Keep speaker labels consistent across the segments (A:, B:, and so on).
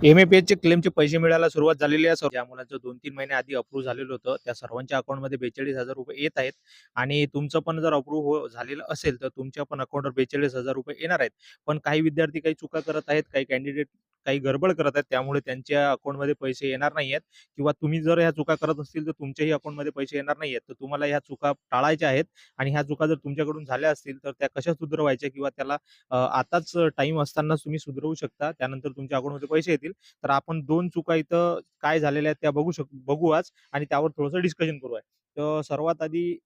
A: एम-ए-पी-एसचे क्लेमचे पैसे मिळायला सुरुवात झालेली आहे. ज्या मुलाचं दोन तीन महिने आधी अप्रूव्ह झालेलं होतं, त्या सर्वांच्या अकाउंटमध्ये ₹42,000 येत आहेत आणि तुमचं पण जर अप्रूव्ह हो झालेलं असेल, तर तुमच्या पण अकाउंटवर ₹42,000 येणार आहेत. पण काही विद्यार्थी काही चुका करत आहेत, काही कॅन्डिडेट काही गडबड करत आहेत, त्यामुळे त्यांच्या अकाउंटमध्ये पैसे येणार नाही आहेत किंवा तुम्ही जर ह्या चुका करत असतील, तर तुमच्याही अकाउंटमध्ये पैसे येणार नाही आहेत तर तुम्हाला ह्या चुका टाळायच्या आहेत आणि ह्या चुका जर तुमच्याकडून झाल्या असतील, तर त्या कशा सुधरवायच्या किंवा त्याला आताच टाइम असतानाच तुम्ही सुधरवू शकता. त्यानंतर तुमच्या अकाउंटमध्ये पैसे येतील. तर आपण दोन चुका इथं काय झालेल्या आहेत त्या बघू शक बघू आज आणि त्यावर थोडंसं डिस्कशन करू आहे. तर सर्वात आधी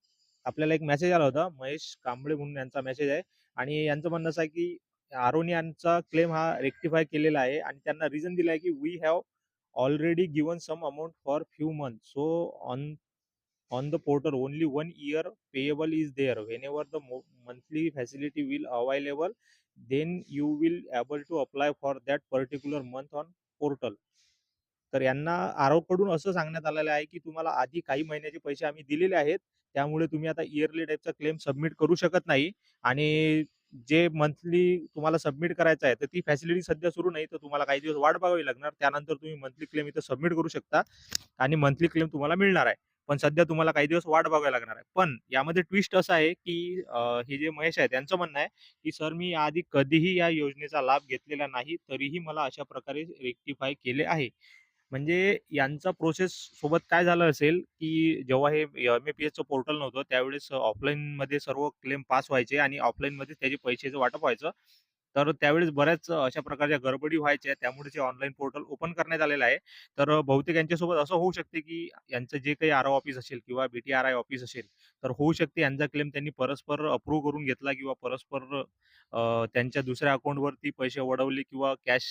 A: आपल्याला एक मेसेज आला होता. महेश कांबळे म्हणून यांचा मेसेज आहे आणि यांचं म्हणणं असं आहे, की आरोन यांचा क्लेम हा रेक्टिफाय केलेला आहे आणि त्यांना रिझन दिला आहे, की we have already given some amount for few month so on on the portal only one year payable is there. Whenever the mo monthly facility will available, then you will able to apply for that particular month on portal. तर यांना आरोकडून असं सांगण्यात आलेलं आहे, की तुम्हाला आधी काही महिन्याचे पैसे आम्ही दिलेले आहेत. त्यामुळे तुम्ही आता इयरली टाइपचा क्लेम सबमिट करू शकत नाही आणि जे मंथली तुम्हाला सबमिट करायचं आहे, तर ती फॅसिलिटी सध्या सुरू नाही. तर तुम्हाला काही दिवस वाट बघावी लागणार. त्यानंतर तुम्ही मंथली क्लेम इथं सबमिट करू शकता आणि मंथली क्लेम तुम्हाला मिळणार आहे. पण सध्या तुम्हाला काही दिवस वाट बघावी लागणार आहे. पण यामध्ये ट्विस्ट असं आहे, की हे जे महेश आहेत त्यांचं म्हणणं आहे, की "सर मी याआधी कधीही या योजनेचा लाभ घेतलेला नाही. तरीही मला अशा प्रकारे रेक्टिफाय केले आहे." म्हणजे यांचा प्रोसेस सोबत काय झालं असेल, की जेव्हा हे एम-ए-पी-एसचं पोर्टल नव्हतं, त्यावेळेस ऑफलाईनमध्ये सर्व क्लेम पास व्हायचे आणि ऑफलाईनमध्येच त्याचे पैशाचं वाटप व्हायचं. तर त्यावेळेस बऱ्याच अशा प्रकारच्या गडबडी व्हायच्या. त्यामुळे जे ऑनलाईन पोर्टल ओपन करण्यात आलेलं आहे. तर बहुतेक यांच्यासोबत असं होऊ शकते, की यांचं जे काही आर-ओ ऑफिस असेल किंवा बी-टी-आर-आय ऑफिस असेल, तर होऊ शकते यांचा क्लेम त्यांनी परस्पर अप्रूव्ह करून घेतला किंवा परस्पर त्यांच्या दुसऱ्या अकाउंटवरती पैसे वडवले किंवा कॅश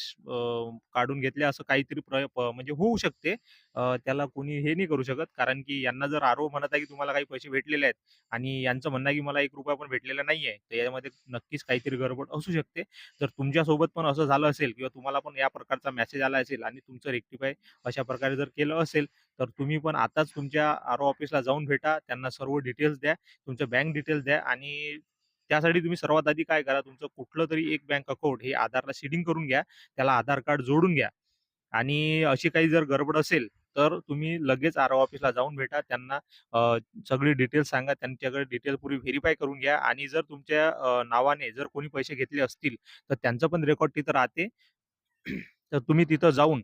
A: काढून घेतले असं काहीतरी प्र म्हणजे होऊ शकते. त्याला कोणी हे नाही करू शकत. कारण की यांना जर आर-ओ म्हणत आहे, की तुम्हाला काही पैसे भेटलेले आहेत आणि यांचं म्हणणं आहे, की मला एक रुपया पण भेटलेला नाहीये. तर यामध्ये नक्कीच काहीतरी गडबड असू शकते. जर तुमच्यासोबत पण असं झालं असेल किंवा तुम्हाला पण या प्रकारचा मेसेज आला असेल आणि तुमचं रेक्टिफाय अशा प्रकारे जर केलं असेल, तर तुम्ही पण आताच तुमच्या आर-ओ ऑफिसला जाऊन भेटा. त्यांना सर्व डिटेल्स द्या. तुमचं बँक डिटेल्स द्या आणि त्यासाठी तुम्ही सर्वात आधी काय करा, तुमचं कुठलं तरी एक बँक अकाउंट हे आधारला सीडिंग करून घ्या. त्याला आधार कार्ड जोडून घ्या आणि अशी काही जर गडबड असेल, तर तुम्ही लगेच आर-ओ ऑफिसला जाऊन भेटा. त्यांना सगळी डिटेल्स सांगा. त्यांच्याकडे डिटेल पूर्वी व्हेरीफाय करून घ्या आणि जर तुमच्या नावाने जर कोणी पैसे घेतले असतील, तर त्यांचं पण रेकॉर्ड तिथं राहते. तर तुम्ही तिथं जाऊन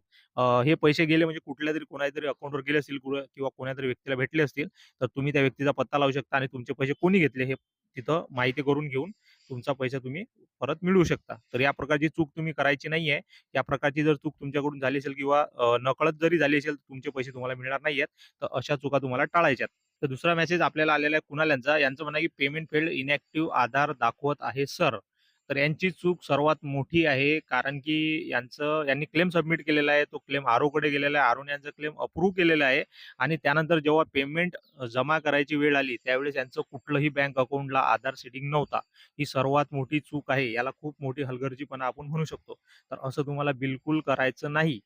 A: हे पैसे गेले म्हणजे कुठल्या कुठल्यातरी कोणाच्यातरी अकाउंटवर गेले असतील किंवा किंवा तरी व्यक्तीला भेटले असतील, तर तुम्ही त्या व्यक्तीचा पत्ता लावू शकता आणि तुमचे पैसे कोणी घेतले हे तिथं माहिती करून घेऊन तुमचा पैसा तुम्ही परत मिळवू शकता. तर या प्रकारची चूक तुम्ही करायची नाहीये. या प्रकारची जर चूक तुमच्याकडून झाली असेल किंवा नकळत जरी झाली असेल, तर तुमचे पैसे तुम्हाला मिळणार नाहीयेत. तर अशा चुका तुम्हाला टाळायच्यात. तर दुसरा मेसेज आपल्याला आलेला आहे कुणाल यांचा. यांचं म्हणणं की पेमेंट फेल्ड इनॅक्टिव्ह आधार दाखवत आहे सर. तर यांची चूक सर्वात मोठी आहे. कारण की यांचं यांनी क्लेम सबमिट केलेला आहे. तो क्लेम आरोकडे गेलेला आहे. आरोने यांचा क्लेम अप्रूव्ह केलेला आहे आणि त्यानंतर जेव्हा पेमेंट जमा करायची वेळ आली, त्यावेळेस यांचं कुठलंही बँक अकाउंटला आधार सेटिंग नव्हता. ही सर्वात मोठी चूक आहे. याला खूप मोठी हलगर्जीपणा आपण म्हणू शकतो. तर असं तुम्हाला बिलकुल करायचं नाही.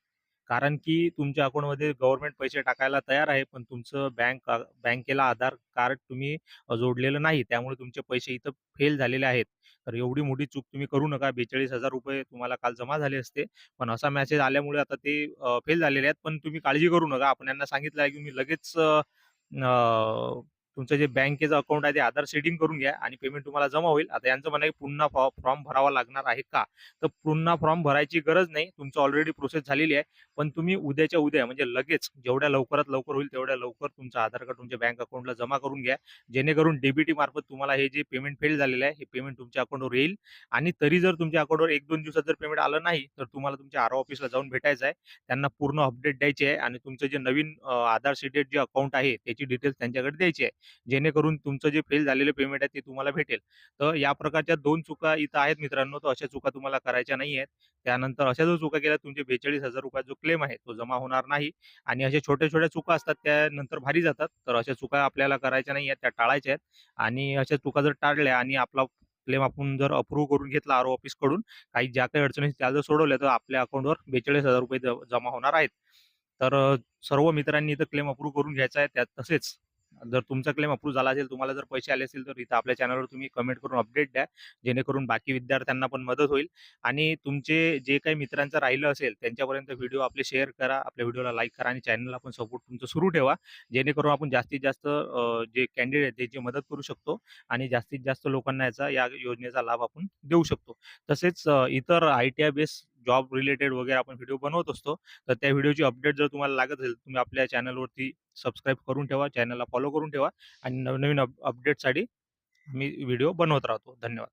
A: कारण की तुमच्या अकाउंटमध्ये गव्हर्नमेंट पैसे टाकायला तयार आहे, पण तुमचं बँक बँकेला आधार कार्ड तुम्ही जोडलेलं नाही. त्यामुळे तुमचे पैसे इथं फेल झालेले आहेत. तर एवढी मोठी चूक तुम्ही करू नका. ₹42,000 तुम्हाला काल जमा झाले असते. पण असा मेसेज आल्यामुळे आता ते फेल झालेले आहेत. पण तुम्ही काळजी करू नका. आपण यांना सांगितलं आहे, की मी लगेच तुमचं जे बँकेचं अकाउंट आहे ते आधार सेटिंग करून घ्या आणि पेमेंट तुम्हाला जमा होईल. आता यांचं म्हणणं आहे, पुन्हा फॉर्म भरावा लागणार आहे का? तर पुन्हा फॉर्म भरायची गरज नाही. तुमचं ऑलरेडी प्रोसेस झालेली आहे. पण तुम्ही उद्याच्या उद्या म्हणजे लगेच जेवढ्या लवकरात लवकर होईल तेवढ्या लवकर तुमचं आधार कार्ड तुमच्या बँक अकाउंटला जमा करून घ्या. जेणेकरून डी मार्फत तुम्हाला हे जे पेमेंट फेल झालेलं आहे, हे पेमेंट तुमच्या अकाउंटवर येईल आणि तरी जर तुमच्या अकाउंटवर 1-2 दिवसात जर पेमेंट आलं नाही, तर तुम्हाला तुमच्या आर-ओ ऑफिसला जाऊन भेटायचं आहे. त्यांना पूर्ण अपडेट द्यायची आहे आणि तुमचं जे नवीन आधार सेटेड जे अकाउंट आहे, त्याची डिटेल्स त्यांच्याकडे द्यायची आहे. जेणेकरून तुमचं जे फेल झालेलं पेमेंट आहे ते तुम्हाला भेटेल. तर या प्रकारच्या दोन चुका इथं आहेत मित्रांनो. तर अशा चुका तुम्हाला करायच्या नाहीयेत. त्यानंतर अशा जो चुका केल्या तुमचे ₹42,000 जो क्लेम आहे तो जमा होणार नाही आणि अशा छोट्या-छोट्या चुका असतात त्या नंतर भारी जातात. तर अशा चुका आपल्याला करायच्या नाहीयेत, त्या टाळायच्या आहेत आणि अशा चुका जर टाळल्या आणि आपला क्लेम आपण जर अप्रूव्ह करून घेतला आर-ओ ऑफिसकडून, काही ज्या काही अडचणी आहेत त्या जर सोडवल्या, तर आपल्या अकाउंटवर बेचाळीस हजार रुपये जमा होणार आहेत. तर सर्व मित्रांनी इथं क्लेम अप्रूव्ह करून घ्यायचा आहे. त्यात तसेच जर तुमचा क्लेम अप्रूव्ह झाला असेल, तुम्हाला जर पैसे आले असेल तर इथं आपल्या चॅनलवर तुम्ही कमेंट करून अपडेट द्या. जेणेकरून बाकी विद्यार्थ्यांना पण मदत होईल आणि तुमचे जे काही मित्रांचं राहिलं असेल, त्यांच्यापर्यंत व्हिडिओ आपले शेअर करा. आपल्या व्हिडिओला लाईक करा आणि चॅनलला पण सपोर्ट तुमचं सुरू ठेवा. जेणेकरून आपण जास्तीत जास्त जे कॅन्डिडेट त्याची मदत करू शकतो आणि जास्तीत जास्त लोकांना याचा या योजनेचा लाभ आपण देऊ शकतो. तसेच इतर आय-टी-आय बेस जॉब रिलेटेड वगैरे आपण व्हिडिओ बनवत असतो. तर त्या व्हिडिओची अपडेट जर तुम्हाला लागत असेल, तुम्ही आपल्या चॅनलवरती सबस्क्राईब करून ठेवा, चॅनलला फॉलो करून ठेवा आणि नवनवीन अप अपडेटसाठी मी व्हिडिओ बनवत राहतो. धन्यवाद.